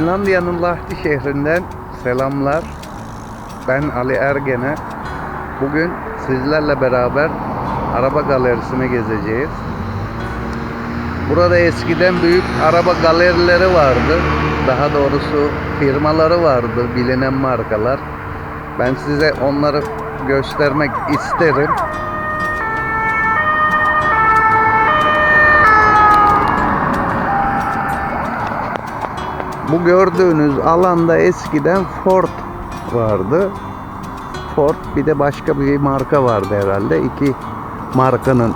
Finlandiya'nın Lahti şehrinden selamlar. Ben Ali Ergen'e. Bugün sizlerle beraber araba galerisine gezeceğiz. Burada eskiden büyük araba galerileri vardı. Daha doğrusu firmaları vardı, bilinen markalar. Ben size onları göstermek isterim. Bu gördüğünüz alanda eskiden Ford vardı. Ford bir de başka bir marka vardı herhalde. İki markanın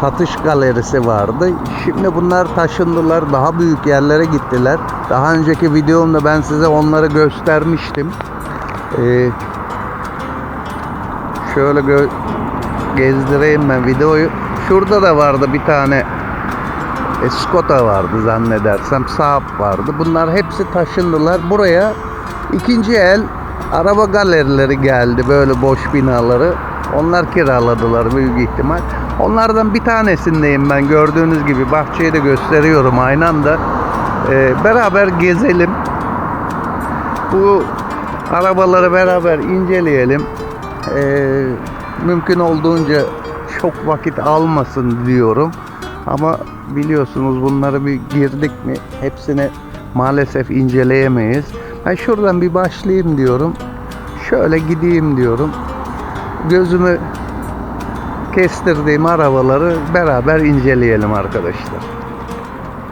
satış galerisi vardı. Şimdi bunlar taşındılar. Daha büyük yerlere gittiler. Daha önceki videomda ben size onları göstermiştim. Ee, şöyle gö- gezdireyim ben videoyu. Şurada da vardı bir tane e, Skoda vardı zannedersem. Saab vardı. Bunlar hepsi taşındılar. Buraya ikinci el araba galerileri geldi. Böyle boş binaları. Onlar kiraladılar büyük ihtimal. Onlardan bir tanesindeyim ben. Gördüğünüz gibi bahçeyi de gösteriyorum aynı anda. E, beraber gezelim. Bu arabaları beraber inceleyelim. E, mümkün olduğunca çok vakit almasın diyorum. Ama biliyorsunuz bunları bir girdik mi hepsini maalesef inceleyemeyiz. Ben şuradan bir başlayayım diyorum. Şöyle gideyim diyorum. Gözümü kestirdiğim arabaları beraber inceleyelim arkadaşlar.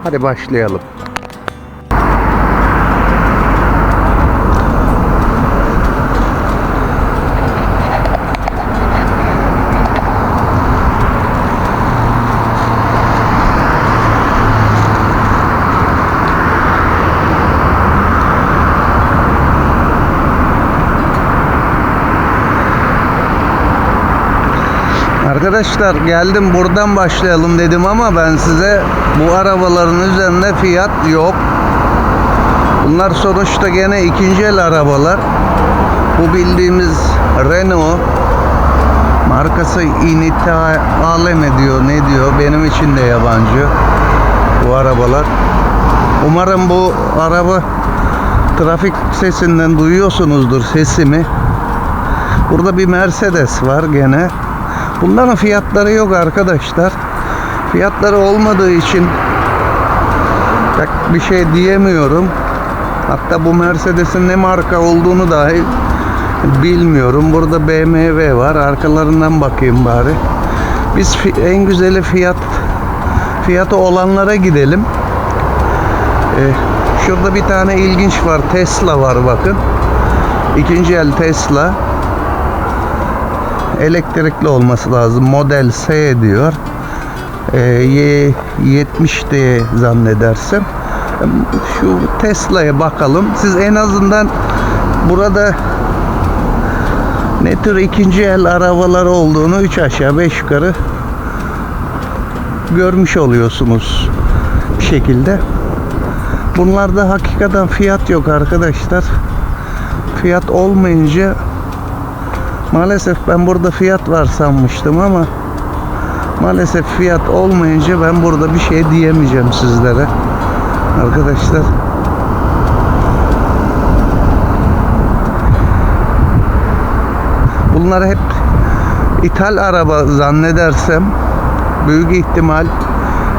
Hadi başlayalım. Arkadaşlar geldim buradan başlayalım dedim ama ben size bu arabaların üzerinde fiyat yok. Bunlar sonuçta gene ikinci el arabalar. Bu bildiğimiz Renault markası Initale mi diyor ne diyor benim için de yabancı bu arabalar. Umarım bu araba trafik sesinden duyuyorsunuzdur sesimi. Burada bir Mercedes var gene. Bunların fiyatları yok arkadaşlar. Fiyatları olmadığı için pek bir şey diyemiyorum. Hatta bu Mercedes'in ne marka olduğunu dahi bilmiyorum. Burada BMW var. Arkalarından bakayım bari. Biz en güzeli fiyat fiyatı olanlara gidelim. Ee, şurada bir tane ilginç var. Tesla var bakın. İkinci el Tesla elektrikli olması lazım. Model S diyor. Ee, Y 70 diye zannedersem. Şu Tesla'ya bakalım. Siz en azından burada ne tür ikinci el arabalar olduğunu 3 aşağı 5 yukarı görmüş oluyorsunuz bir şekilde. Bunlarda hakikaten fiyat yok arkadaşlar. Fiyat olmayınca Maalesef ben burada fiyat var sanmıştım ama maalesef fiyat olmayınca ben burada bir şey diyemeyeceğim sizlere. Arkadaşlar Bunlar hep ithal araba zannedersem büyük ihtimal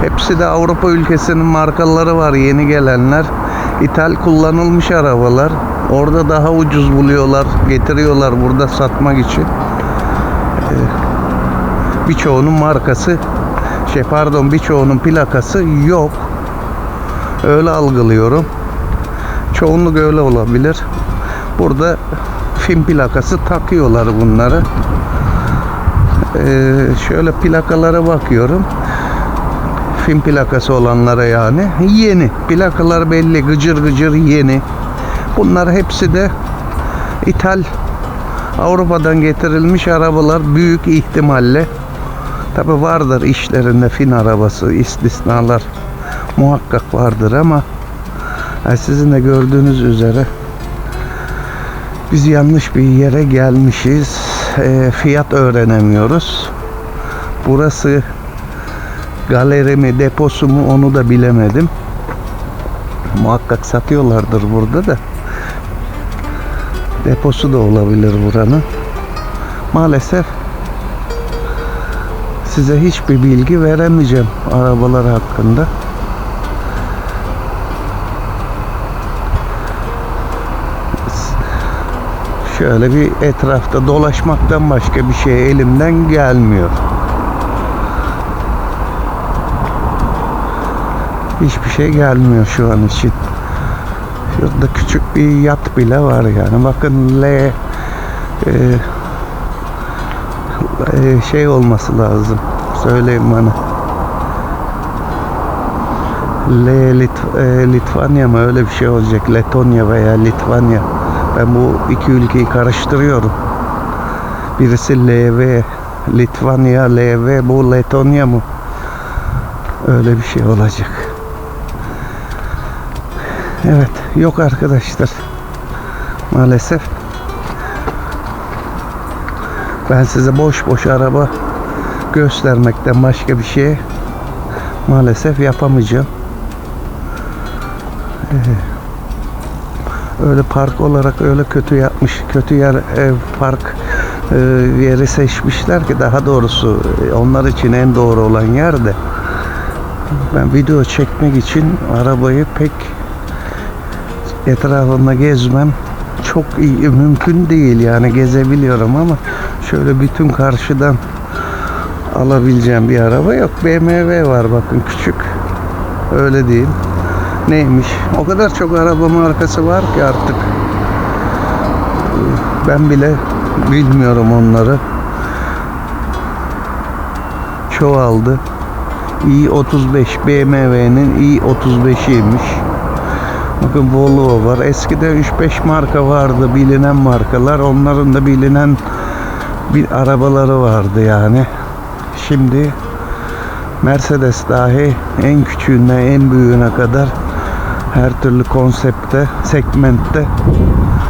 hepsi de Avrupa ülkesinin markaları var yeni gelenler. İthal kullanılmış arabalar. Orada daha ucuz buluyorlar, getiriyorlar burada satmak için. Ee, birçoğunun markası, şey pardon birçoğunun plakası yok. Öyle algılıyorum. Çoğunluk öyle olabilir. Burada film plakası takıyorlar bunları. Ee, şöyle plakalara bakıyorum. Film plakası olanlara yani. Yeni. Plakalar belli. Gıcır gıcır yeni. Bunlar hepsi de ithal Avrupa'dan getirilmiş arabalar büyük ihtimalle. Tabi vardır işlerinde fin arabası, istisnalar muhakkak vardır ama e, sizin de gördüğünüz üzere biz yanlış bir yere gelmişiz. E, fiyat öğrenemiyoruz. Burası galeri mi, deposu mu onu da bilemedim. Muhakkak satıyorlardır burada da. Deposu da olabilir buranın. Maalesef size hiçbir bilgi veremeyeceğim arabalar hakkında. Şöyle bir etrafta dolaşmaktan başka bir şey elimden gelmiyor. Hiçbir şey gelmiyor şu an için. Şurada küçük bir yat bile var yani. Bakın L e, e, şey olması lazım. Söyleyin bana. L Lit- e, Litvanya mı öyle bir şey olacak. Letonya veya Litvanya. Ben bu iki ülkeyi karıştırıyorum. Birisi LV Litvanya, LV bu Letonya mı? Öyle bir şey olacak. Evet, yok arkadaşlar. Maalesef. Ben size boş boş araba göstermekten başka bir şey maalesef yapamayacağım. Ee, öyle park olarak öyle kötü yapmış, kötü yer ev park e, yeri seçmişler ki daha doğrusu e, onlar için en doğru olan yer de ben video çekmek için arabayı pek etrafında gezmem çok iyi, mümkün değil yani gezebiliyorum ama şöyle bütün karşıdan alabileceğim bir araba yok. BMW var bakın küçük. Öyle diyeyim. Neymiş? O kadar çok araba markası var ki artık. Ben bile bilmiyorum onları. Çoğaldı. i35 BMW'nin i35'iymiş. Bakın Volvo var. Eskiden 3-5 marka vardı bilinen markalar. Onların da bilinen bir arabaları vardı yani. Şimdi Mercedes dahi en küçüğüne en büyüğüne kadar her türlü konsepte, segmentte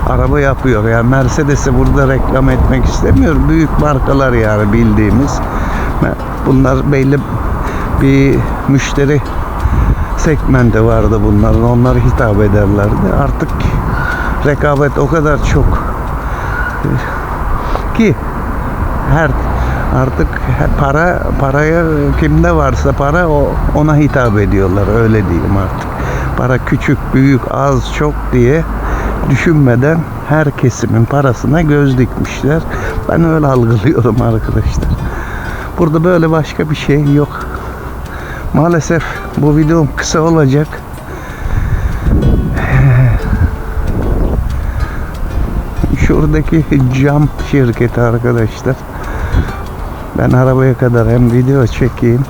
araba yapıyor. Yani Mercedes'i burada reklam etmek istemiyorum. Büyük markalar yani bildiğimiz. Bunlar belli bir müşteri segmenti vardı bunların. Onları hitap ederlerdi. Artık rekabet o kadar çok ki her artık para paraya kimde varsa para o ona hitap ediyorlar öyle diyeyim artık. Para küçük, büyük, az, çok diye düşünmeden her kesimin parasına göz dikmişler. Ben öyle algılıyorum arkadaşlar. Burada böyle başka bir şey yok. Maalesef bu videom kısa olacak. Şuradaki cam şirketi arkadaşlar. Ben arabaya kadar hem video çekeyim.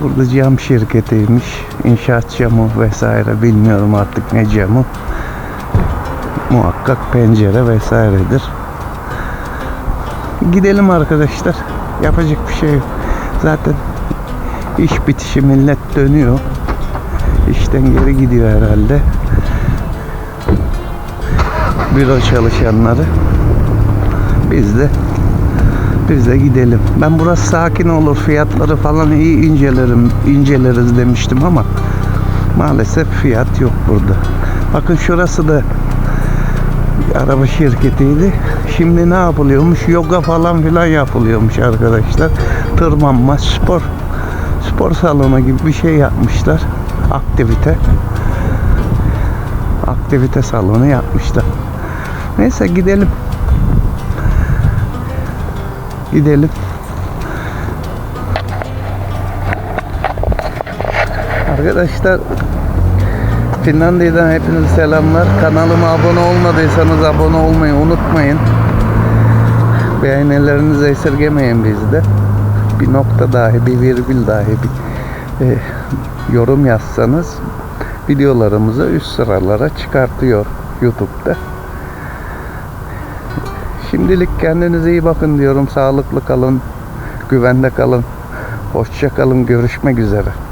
Burada cam şirketiymiş. İnşaat camı vesaire bilmiyorum artık ne camı. Muhakkak pencere vesairedir. Gidelim arkadaşlar. Yapacak bir şey yok. Zaten iş bitişi millet dönüyor. İşten geri gidiyor herhalde. Büro çalışanları. Biz de biz de gidelim. Ben burası sakin olur, fiyatları falan iyi incelerim, inceleriz demiştim ama maalesef fiyat yok burada. Bakın şurası da araba şirketiydi. Şimdi ne yapılıyormuş? Yoga falan filan yapılıyormuş arkadaşlar. Tırmanma, spor spor salonu gibi bir şey yapmışlar. Aktivite. Aktivite salonu yapmışlar. Neyse gidelim. Gidelim. Arkadaşlar Finlandiya'dan hepinize selamlar. Kanalıma abone olmadıysanız abone olmayı unutmayın. Beğenilerinizi esirgemeyin bizde. Bir nokta dahi, bir virgül dahi bir e, yorum yazsanız videolarımızı üst sıralara çıkartıyor YouTube'da. Şimdilik kendinize iyi bakın diyorum. Sağlıklı kalın, güvende kalın. Hoşça kalın. Görüşmek üzere.